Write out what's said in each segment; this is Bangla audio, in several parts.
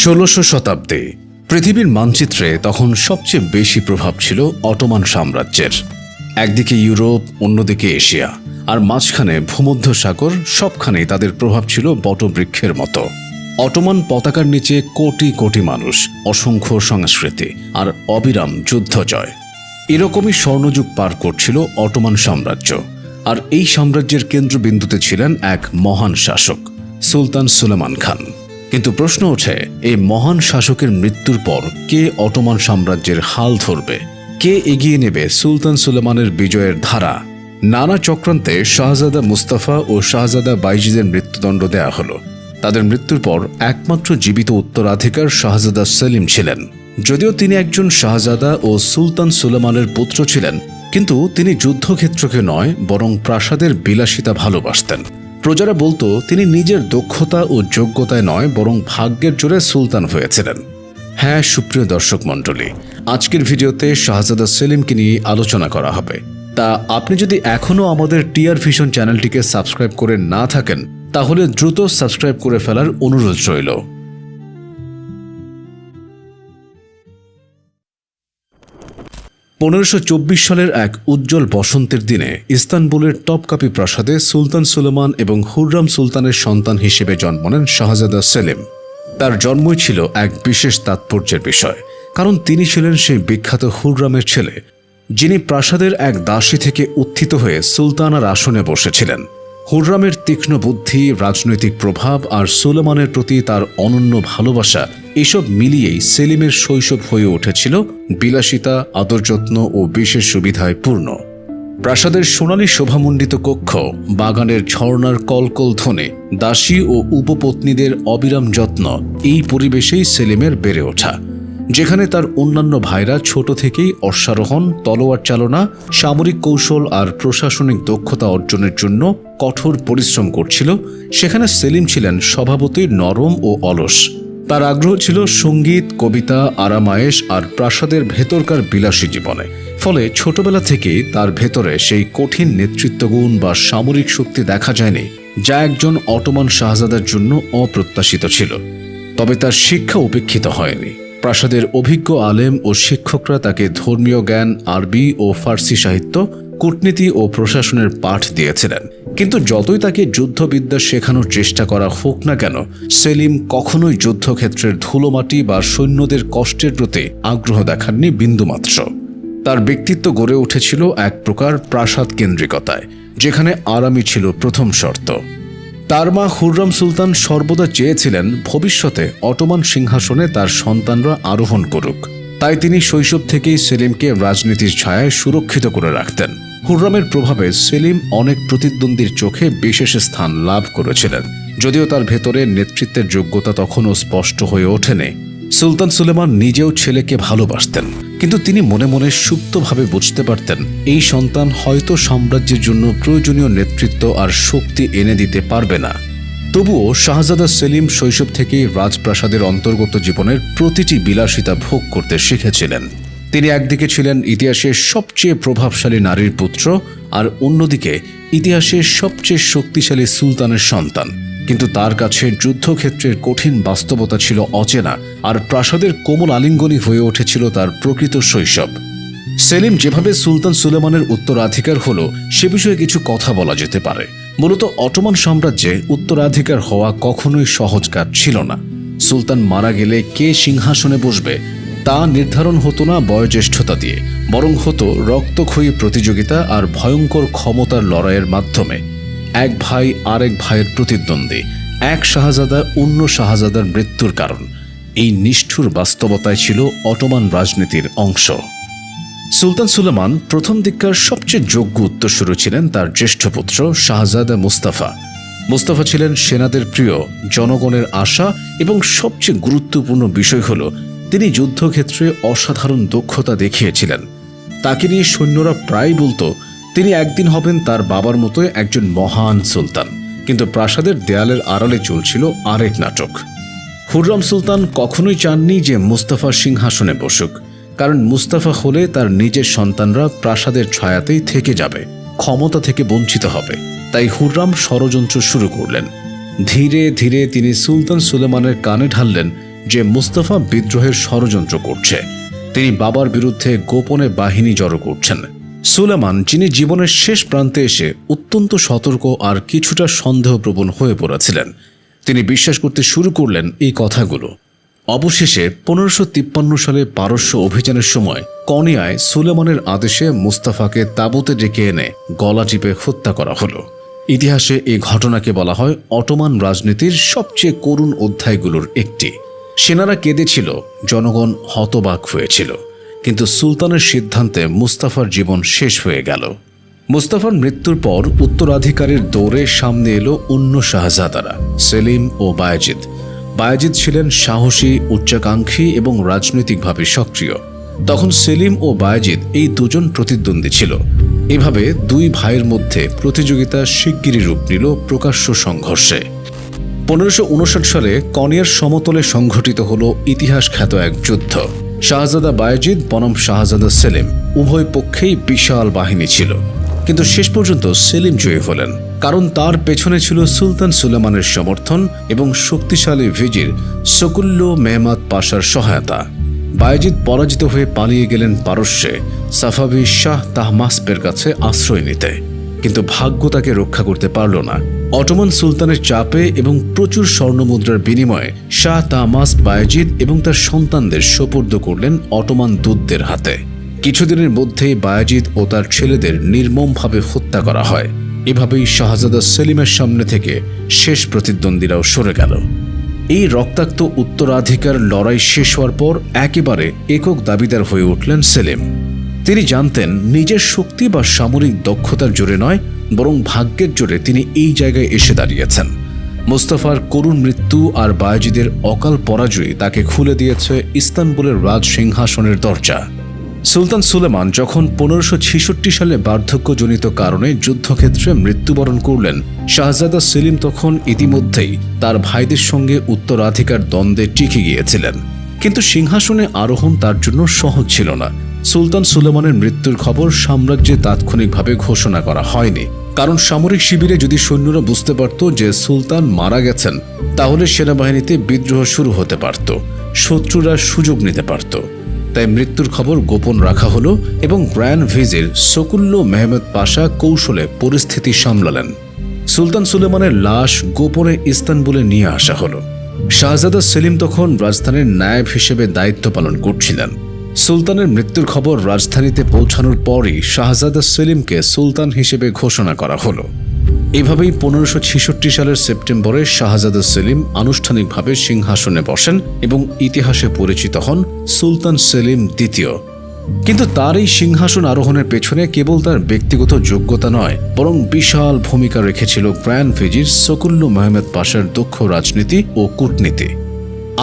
ষোলোশো শতাব্দী পৃথিবীর মানচিত্রে তখন সবচেয়ে বেশি প্রভাব ছিল অটোমান সাম্রাজ্যের। একদিকে ইউরোপ, অন্যদিকে এশিয়া। আর মাঝখানে ভূমধ্য সাগর সবখানেই তাদের প্রভাব ছিল বটবৃক্ষের মতো। অটোমান পতাকার নিচে কোটি কোটি মানুষ, অসংখ্য সংস্কৃতি আর অবিরাম যুদ্ধ জয় এরকমই স্বর্ণযুগ পার করছিল অটোমান সাম্রাজ্য। আর এই সাম্রাজ্যের কেন্দ্রবিন্দুতে ছিলেন এক মহান শাসক, সুলতান সুলেমান খান। কিন্তু প্রশ্ন ওঠে, এই মহান শাসকের মৃত্যুর পর কে অটোমান সাম্রাজ্যের হাল ধরবে? কে এগিয়ে নেবে সুলতান সুলেমানের বিজয়ের ধারা? নানা চক্রান্তে শাহজাদা মুস্তাফা ও শাহজাদা বাইজিদের মৃত্যুদণ্ড দেয়া হলো। তাদের মৃত্যুর পর একমাত্র জীবিত উত্তরাধিকার শাহজাদা সেলিম ছিলেন। যদিও তিনি একজন শাহজাদা ও সুলতান সুলেমানের পুত্র ছিলেন, কিন্তু তিনি যুদ্ধক্ষেত্রকে নয়, বরং প্রাসাদের বিলাসিতা ভালোবাসতেন। প্রজারা বলতো, তিনি নিজের দক্ষতা ও যোগ্যতায় নয়, বরং ভাগ্যের জোরে সুলতান হয়েছিলেন। হ্যাঁ সুপ্রিয় দর্শক মণ্ডলী, আজকের ভিডিওতে শাহজাদা সেলিমকে নিয়ে আলোচনা করা হবে। তা আপনি যদি এখনও আমাদের টিআর ভিশন চ্যানেলটিকে সাবস্ক্রাইব করে না থাকেন, তাহলে দ্রুত সাবস্ক্রাইব করে ফেলার অনুরোধ রইল। পনেরোশো সালের এক উজ্জ্বল বসন্তের দিনে ইস্তানবুলের টপকাপি প্রাসাদে সুলতান সুলেমান এবং হুররাম সুলতানের সন্তান হিসেবে জন্ম নেন শাহজাদা সেলিম। তার জন্মই ছিল এক বিশেষ তাৎপর্যের বিষয়, কারণ তিনি ছিলেন সেই বিখ্যাত হুররামের ছেলে, যিনি প্রাসাদের এক দাসী থেকে উত্থিত হয়ে সুলতানার আসনে বসেছিলেন। হুররামের তীক্ষ্ণ বুদ্ধি, রাজনৈতিক প্রভাব আর সুলেমানের প্রতি তার অনন্য ভালোবাসা এসব মিলিয়েই সেলিমের শৈশব হয়ে উঠেছিল বিলাসিতা আদর যত্ন ও বিশেষ সুবিধায় পূর্ণ। প্রাসাদের সোনালী শোভামণ্ডিত কক্ষ, বাগানের ঝর্ণার কলকল ধ্বনে, দাসী ও উপপত্নীদের অবিরাম যত্ন, এই পরিবেশেই সেলিমের বেড়ে ওঠা। যেখানে তার অন্যান্য ভাইরা ছোট থেকেই অশ্বারোহণ, তলোয়ার চালনা, সামরিক কৌশল আর প্রশাসনিক দক্ষতা অর্জনের জন্য কঠোর পরিশ্রম করছিল, সেখানে সেলিম ছিলেন স্বভাবতই নরম ও অলস। তার আগ্রহ ছিল সংগীত, কবিতা, আরামায়েশ আর প্রাসাদের ভেতরকার বিলাসী জীবনে। ফলে ছোটবেলা থেকেই তার ভেতরে সেই কঠিন নেতৃত্বগুণ বা সামরিক শক্তি দেখা যায়নি, যা একজন অটোমান শাহজাদার জন্য অপ্রত্যাশিত ছিল। তবে তার শিক্ষা উপেক্ষিত হয়নি। প্রাসাদের অভিজ্ঞ আলেম ও শিক্ষকরা তাকে ধর্মীয় জ্ঞান, আরবি ও ফার্সি সাহিত্য, কূটনীতি ও প্রশাসনের পাঠ দিয়েছিলেন। কিন্তু যতই তাকে যুদ্ধবিদ্যা শেখানোর চেষ্টা করা হোক না কেন, সেলিম কখনোই যুদ্ধক্ষেত্রের ধুলোমাটি বা সৈন্যদের কষ্টের প্রতি আগ্রহ দেখাননি বিন্দুমাত্র। তার ব্যক্তিত্ব গড়ে উঠেছিল এক প্রকার প্রাসাদ কেন্দ্রিকতায় যেখানে আরামই ছিল প্রথম শর্ত। তার মা হুররাম সুলতান সর্বদা চেয়েছিলেন ভবিষ্যতে অটোমান সিংহাসনে তার সন্তানরা আরোহণ করুক। তাই তিনি শৈশব থেকেই সেলিমকে রাজনীতির ছায়ায় সুরক্ষিত করে রাখতেন। হুররামের প্রভাবে সেলিম অনেক প্রতিদ্বন্দ্বীর চোখে বিশেষ স্থান লাভ করেছিলেন, যদিও তার ভেতরে নেতৃত্বের যোগ্যতা তখনও স্পষ্ট হয়ে ওঠেনি। সুলতান সুলেমান নিজেও ছেলেকে ভালোবাসতেন, কিন্তু তিনি মনে মনে সুপ্তভাবে বুঝতে পারতেন, এই সন্তান হয়তো সাম্রাজ্যের জন্য প্রয়োজনীয় নেতৃত্ব আর শক্তি এনে দিতে পারবে না। তবুও শাহজাদা সেলিম শৈশব থেকেই রাজপ্রাসাদের অন্তর্গত জীবনের প্রতিটি বিলাসিতা ভোগ করতে শিখেছিলেন। তিনি একদিকে ছিলেন ইতিহাসের সবচেয়ে প্রভাবশালী নারীর পুত্র আর অন্যদিকে ইতিহাসের সবচেয়ে শক্তিশালী সুলতানের সন্তান। কিন্তু তার কাছে যুদ্ধক্ষেত্রের কঠিন বাস্তবতা ছিল অচেনা আর প্রাসাদের কোমল আলিঙ্গনই হয়ে উঠেছিল তার প্রকৃত শৈশব। সেলিম যেভাবে সুলতান সুলেমানের উত্তরাধিকার হলো, সে বিষয়ে কিছু কথা বলা যেতে পারে। মূলত অটোমান সাম্রাজ্যে উত্তরাধিকার হওয়া কখনোই সহজ কাজ ছিল না। সুলতান মারা গেলে কে সিংহাসনে বসবে তা নির্ধারণ হতো না বয়োজ্যেষ্ঠতা দিয়ে, বরং হতো রক্তক্ষয়ী প্রতিযোগিতা আর ভয়ঙ্কর ক্ষমতার লড়াইয়ের মাধ্যমে। এক ভাই আরেক ভাইয়ের প্রতিদ্বন্দ্বী, এক শাহজাদা অন্য শাহজাদার মৃত্যুর কারণ। এই নিষ্ঠুর বাস্তবতায় ছিল অটোমান রাজনীতির অংশ। সুলতান সুলেমান প্রথম দিককার সবচেয়ে যোগ্য উত্তরসূরি ছিলেন তার জ্যেষ্ঠ পুত্র শাহজাদা মুস্তাফা। মুস্তাফা ছিলেন সেনাদের প্রিয়, জনগণের আশা এবং সবচেয়ে গুরুত্বপূর্ণ বিষয় হল তিনি যুদ্ধক্ষেত্রে অসাধারণ দক্ষতা দেখিয়েছিলেন। তাকে নিয়ে সৈন্যরা প্রায় বলতো, তিনি একদিন হবেন তার বাবার মতো একজন মহান সুলতান। কিন্তু প্রাসাদের দেয়ালের আড়ালে চলছিল আরেক নাটক। হুররাম সুলতান কখনোই চাননি যে মুস্তাফা সিংহাসনে বসুক, কারণ মুস্তাফা হলে তার নিজের সন্তানরা প্রাসাদের ছায়াতেই থেকে যাবে, ক্ষমতা থেকে বঞ্চিত হবে। তাই হুররাম ষড়যন্ত্র শুরু করলেন। ধীরে ধীরে তিনি সুলতান সুলেমানের কানে ঢাললেন যে মুস্তাফা বিদ্রোহের ষড়যন্ত্র করছে। তিনি বাবার বিরুদ্ধে গোপনে বাহিনী জড়ো করছেন। সুলেমান, যিনি জীবনের শেষ প্রান্তে এসে অত্যন্ত সতর্ক আর কিছুটা সন্দেহপ্রবণ হয়ে পড়েছিলেন, তিনি বিশ্বাস করতে শুরু করলেন এই কথাগুলো। অবশেষে পনেরোশো তিপ্পান্ন সালে পারস্য অভিযানের সময় কনিয়ায় সুলেমানের আদেশে মুস্তাফাকে তাঁবুতে ডেকে এনে গলা টিপে হত্যা করা হলো। ইতিহাসে এই ঘটনাকে বলা হয় অটোমান রাজনীতির সবচেয়ে করুণ অধ্যায়গুলোর একটি। সেনারা কেঁদেছিল, জনগণ হতবাক হয়েছিল। কিন্তু সুলতানের সিদ্ধান্তে মুস্তাফার জীবন শেষ হয়ে গেল। মুস্তাফার মৃত্যুর পর উত্তরাধিকারীর দৌড়ে সামনে এলো অন্য শাহজাদারা, সেলিম ও বায়াজিদ। বায়াজিদ ছিলেন সাহসী, উচ্চাকাঙ্ক্ষী এবং রাজনৈতিকভাবে সক্রিয়। তখন সেলিম ও বায়াজিদ এই দুজন প্রতিদ্বন্দ্বী ছিল। এভাবে দুই ভাইয়ের মধ্যে প্রতিযোগিতা শিগগিরই রূপ নিল প্রকাশ্য সংঘর্ষে। পনেরোশো সালে কনিয়ার সমতলে সংঘটিত হল ইতিহাস খ্যাত এক যুদ্ধ। শাহজাদা বায়েজিদ, বনম শাহজাদা সেলিম উভয় পক্ষেই বিশাল বাহিনী ছিল। কিন্তু শেষ পর্যন্ত সেলিম জয়ী হলেন। কারণ তার পেছনে ছিল সুলতান সুলেমানের সমর্থন এবং শক্তিশালী ভিজির সকুল্লো মেহমাদ পাশার সহায়তা। বায়েজিদ পরাজিত হয়ে পালিয়ে গেলেন পারস্যে, সাফাবি শাহ তাহমাসপের কাছে আশ্রয় নিতে। কিন্তু ভাগ্য তাকে রক্ষা করতে পারল না। অটোমান সুলতানের চাপে এবং প্রচুর স্বর্ণমুদ্রার বিনিময়ে শাহ তামাস বায়েজিদ এবং তার সন্তানদের সোপর্দ করলেন অটোমান দূতদের হাতে। কিছুদিনের মধ্যেই বায়াজিদ ও তার ছেলেদের নির্মমভাবে হত্যা করা হয়। এভাবেই শাহজাদা সেলিমের সামনে থেকে শেষ প্রতিদ্বন্দ্বীরাও সরে গেল। এই রক্তাক্ত উত্তরাধিকার লড়াই শেষ হওয়ার পর একেবারে একক দাবিদার হয়ে উঠলেন সেলিম। তিনি জানতেন নিজের শক্তি বা সামরিক দক্ষতার জোরে নয় বরং ভাগ্যের জোরে তিনি এই জায়গায় এসে দাঁড়িয়েছেন। মোস্তফার করুণ মৃত্যু আর বায়াজিদের অকাল পরাজয় তাকে খুলে দিয়েছে ইস্তানবুলের রাজ সিংহাসনের দরজা। সুলতান সুলেমান যখন পনেরোশো সালে বার্ধক্যজনিত কারণে যুদ্ধক্ষেত্রে মৃত্যুবরণ করলেন, শাহজাদা সেলিম তখন ইতিমধ্যেই তার ভাইদের সঙ্গে উত্তরাধিকার দ্বন্দ্বে টিকে গিয়েছিলেন। কিন্তু সিংহাসনে আরোহণ তার জন্য সহজ ছিল না। সুলতান সুলেমানের মৃত্যুর খবর সাম্রাজ্যে তাৎক্ষণিকভাবে ঘোষণা করা হয়নি। কারণ সামরিক শিবিরে যদি সৈন্যরা বুঝতে পারত যে সুলতান মারা গেছেন, তাহলে সেনাবাহিনীতে বিদ্রোহ শুরু হতে পারত, শত্রুরা সুযোগ নিতে পারত। তাই মৃত্যুর খবর গোপন রাখা হলো এবং গ্র্যান্ড ভিজির সকুল্লো মেহমেদ পাশা কৌশলে পরিস্থিতি সামলালেন। সুলতান সুলেমানের লাশ গোপনে ইস্তানবুলে নিয়ে আসা হলো। শাহজাদা সেলিম তখন রাজধানীর নায়েব হিসেবে দায়িত্ব পালন করছিলেন। সুলতানের মৃত্যুর খবর রাজধানীতে পৌঁছানোর পরই শাহজাদা সেলিমকে সুলতান হিসেবে ঘোষণা করা হলো। এভাবেই পনেরোশো সালের সেপ্টেম্বরে শাহজাদা সেলিম আনুষ্ঠানিকভাবে সিংহাসনে বসেন এবং ইতিহাসে পরিচিত হন সুলতান সেলিম দ্বিতীয়। কিন্তু তার এই সিংহাসন আরোহণের পেছনে কেবল তার ব্যক্তিগত যোগ্যতা নয়, বরং বিশাল ভূমিকা রেখেছিল গ্র্যান্ড ভিজির সকুল্লু মেহমেদ পাশার দক্ষ রাজনীতি ও কূটনীতি।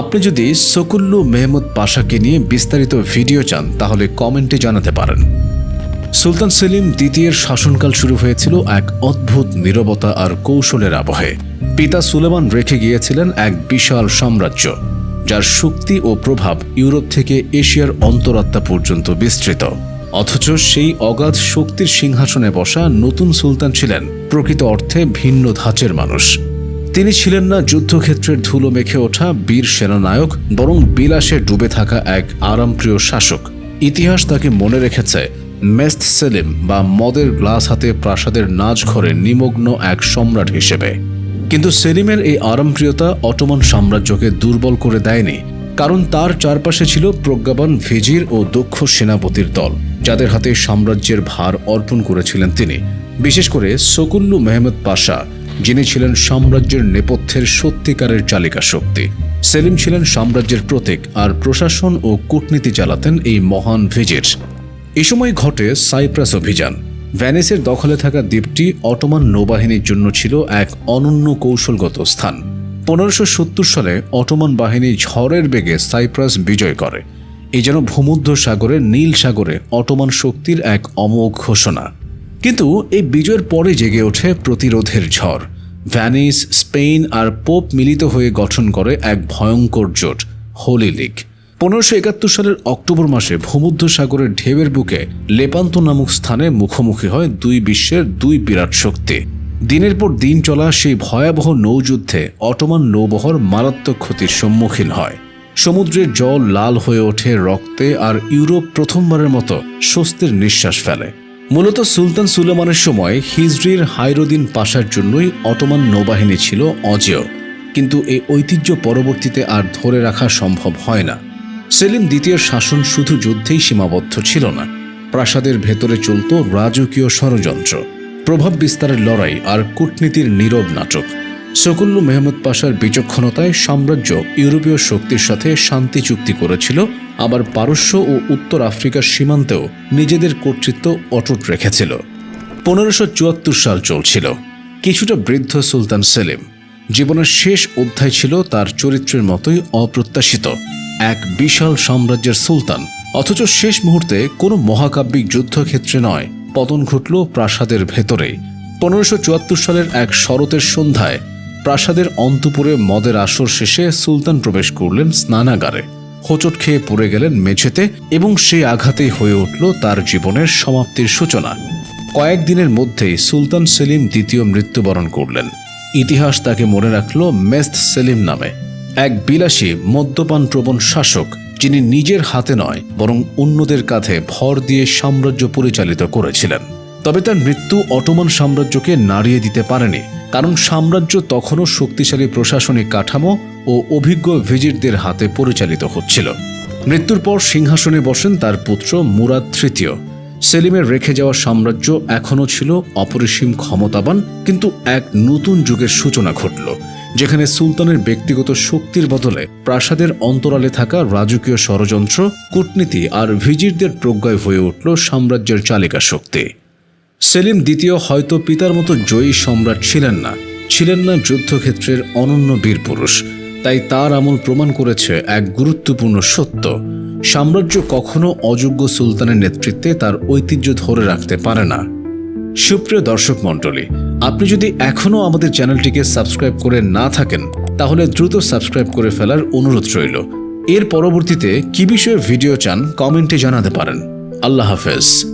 আপনি যদি সকুল্লু মেহমুদ পাশাকে নিয়ে বিস্তারিত ভিডিও চান, তাহলে কমেন্টে জানাতে পারেন। সুলতান সেলিম দ্বিতীয়ের শাসনকাল শুরু হয়েছিল এক অদ্ভুত নীরবতা আর কৌশলের আবহে। পিতা সুলেমান রেখে গিয়েছিলেন এক বিশাল সাম্রাজ্য, যার শক্তি ও প্রভাব ইউরোপ থেকে এশিয়ার অন্তরাত্মা পর্যন্ত বিস্তৃত। অথচ সেই অগাধ শক্তির সিংহাসনে বসা নতুন সুলতান ছিলেন প্রকৃত অর্থে ভিন্ন ধাঁচের মানুষ। তিনি ছিলেন না যুদ্ধক্ষেত্রের ধুলো মেখে ওঠা বীর সেনানায়ক, বরং বিলাসে ডুবে থাকা এক আরামপ্রিয় শাসক। ইতিহাস তাকে মনে রেখেছে, মেস্ত সেলিম বা মদের গ্লাস হাতে প্রাসাদের নাচ ঘরে নিমগ্ন এক সম্রাট হিসেবে। কিন্তু সেলিমের এই আরামপ্রিয়তা অটোমান সাম্রাজ্যকে দুর্বল করে দেয়নি, কারণ তার চারপাশে ছিল প্রজ্ঞাবান ভিজির ও দক্ষ সেনাপতির দল, যাদের হাতে সাম্রাজ্যের ভার অর্পণ করেছিলেন তিনি। বিশেষ করে সকুল্লু মেহমদ পাশা যিনি ছিলেন সাম্রাজ্যের নেপথ্যের সত্যিকারের চালিকা শক্তি। সেলিম ছিলেন সাম্রাজ্যের প্রতীক আর প্রশাসন ও কূটনীতি চালাতেন এই মহান ভিজির। এ সময় ঘটে সাইপ্রাস অভিযান। ভ্যানিসের দখলে থাকা দ্বীপটি অটোমান নৌবাহিনীর জন্য ছিল এক অনন্য কৌশলগত স্থান। পনেরোশো সালে অটোমান বাহিনী ঝড়ের বেগে সাইপ্রাস বিজয় করে। এই যেন ভূমধ্য সাগরে নীল সাগরে অটোমান শক্তির এক অমোঘ ঘোষণা। কিন্তু এই বিজয়ের পরে জেগে ওঠে প্রতিরোধের ঝড়। ভ্যানিস স্পেন আর পোপ মিলিত হয়ে গঠন করে এক ভয়ঙ্কর জোট হোলি লীগ পনেরোশো একাত্তর সালের অক্টোবর মাসে ভূমধ্য সাগরের ঢেউয়ের বুকে লেপান্ত নামক স্থানে মুখোমুখি হয় দুই বিশ্বের দুই বিরাট শক্তি। দিনের পর দিন চলা সেই ভয়াবহ নৌযুদ্ধে অটোমান নৌবহর মারাত্মক ক্ষতির সম্মুখীন হয়। সমুদ্রের জল লাল হয়ে ওঠে রক্তে আর ইউরোপ প্রথমবারের মতো স্বস্তির নিঃশ্বাস ফেলে। মূলত সুলতান সুলেমানের সময় হিজরির হাইরোদিন পাশার জন্যই অটোমান নৌবাহিনী ছিল অজেয়। কিন্তু এই ঐতিহ্য পরবর্তীতে আর ধরে রাখা সম্ভব হয় না। সেলিম দ্বিতীয় শাসন শুধু যুদ্ধেই সীমাবদ্ধ ছিল না। প্রাসাদের ভেতরে চলত রাজকীয় ষড়যন্ত্র। প্রভাব বিস্তারের লড়াই আর কূটনীতির নীরব নাটক। সকল্লু মেহমুদ পাশার বিচক্ষণতায় সাম্রাজ্য ইউরোপীয় শক্তির সাথে শান্তি চুক্তি করেছিল আবার পারস্য ও উত্তর আফ্রিকার সীমান্তেও নিজেদের কর্তৃত্ব অটুট রেখেছিল। পনেরোশো চুয়াত্তর সাল চলছিল। কিছুটা বৃদ্ধ সুলতান সেলিম জীবনের শেষ অধ্যায় ছিল তার চরিত্রের মতোই অপ্রত্যাশিত। এক বিশাল সাম্রাজ্যের সুলতান, অথচ শেষ মুহূর্তে কোনো মহাকাব্যিক যুদ্ধক্ষেত্রে নয়, পতন ঘটল প্রাসাদের ভেতরেই। পনেরোশো সালের এক শরতের সন্ধ্যায় প্রাসাদের অন্তপুরে মদের আসর শেষে সুলতান প্রবেশ করলেন স্নানাগারে। হোঁচট খেয়ে পড়ে গেলেন মেঝেতে এবং সেই আঘাতেই হয়ে উঠল তার জীবনের সমাপ্তির সূচনা। কয়েকদিনের মধ্যেই সুলতান সেলিম দ্বিতীয় মৃত্যুবরণ করলেন। ইতিহাস তাকে মনে রাখল মেস্ত সেলিম নামে। এক বিলাসী, মদ্যপান প্রবণ শাসক, যিনি নিজের হাতে নয়, বরং অন্যদের কাঁধে ভর দিয়ে সাম্রাজ্য পরিচালিত করেছিলেন। তবে তার মৃত্যু অটোমান সাম্রাজ্যকে নাড়িয়ে দিতে পারেনি, কারণ সাম্রাজ্য তখনও শক্তিশালী প্রশাসনিক কাঠামো ও অভিজ্ঞ ভিজিটদের হাতে পরিচালিত হচ্ছিল। মৃত্যুর পর সিংহাসনে বসেন তার পুত্র মুরাদ তৃতীয়। সেলিমের রেখে যাওয়া সাম্রাজ্য এখনও ছিল অপরিসীম ক্ষমতাবান, কিন্তু এক নতুন যুগের সূচনা ঘটল, যেখানে সুলতানের ব্যক্তিগত শক্তির বদলে প্রাসাদের অন্তরালে থাকা রাজকীয় ষড়যন্ত্র, কূটনীতি আর ভিজিরদের প্রজ্ঞায় হয়ে উঠল সাম্রাজ্যের চালিকা শক্তি। সেলিম দ্বিতীয় হয়তো পিতার মতো জয়ী সম্রাট ছিলেন না ছিলেন না যুদ্ধক্ষেত্রের অনন্য বীর পুরুষ। তাই তার আমল প্রমাণ করেছে এক গুরুত্বপূর্ণ সত্য। সাম্রাজ্য কখনো অযোগ্য সুলতানের নেতৃত্বে তার ঐতিহ্য ধরে রাখতে পারে না। সুপ্রিয় দর্শক মণ্ডলী, আপনি যদি এখনও আমাদের চ্যানেলটিকে সাবস্ক্রাইব করে না থাকেন, তাহলে দ্রুত সাবস্ক্রাইব করে ফেলার অনুরোধ রইল। এর পরবর্তীতে কি বিষয়ে ভিডিও চান কমেন্টে জানাতে পারেন। আল্লাহ হাফেজ।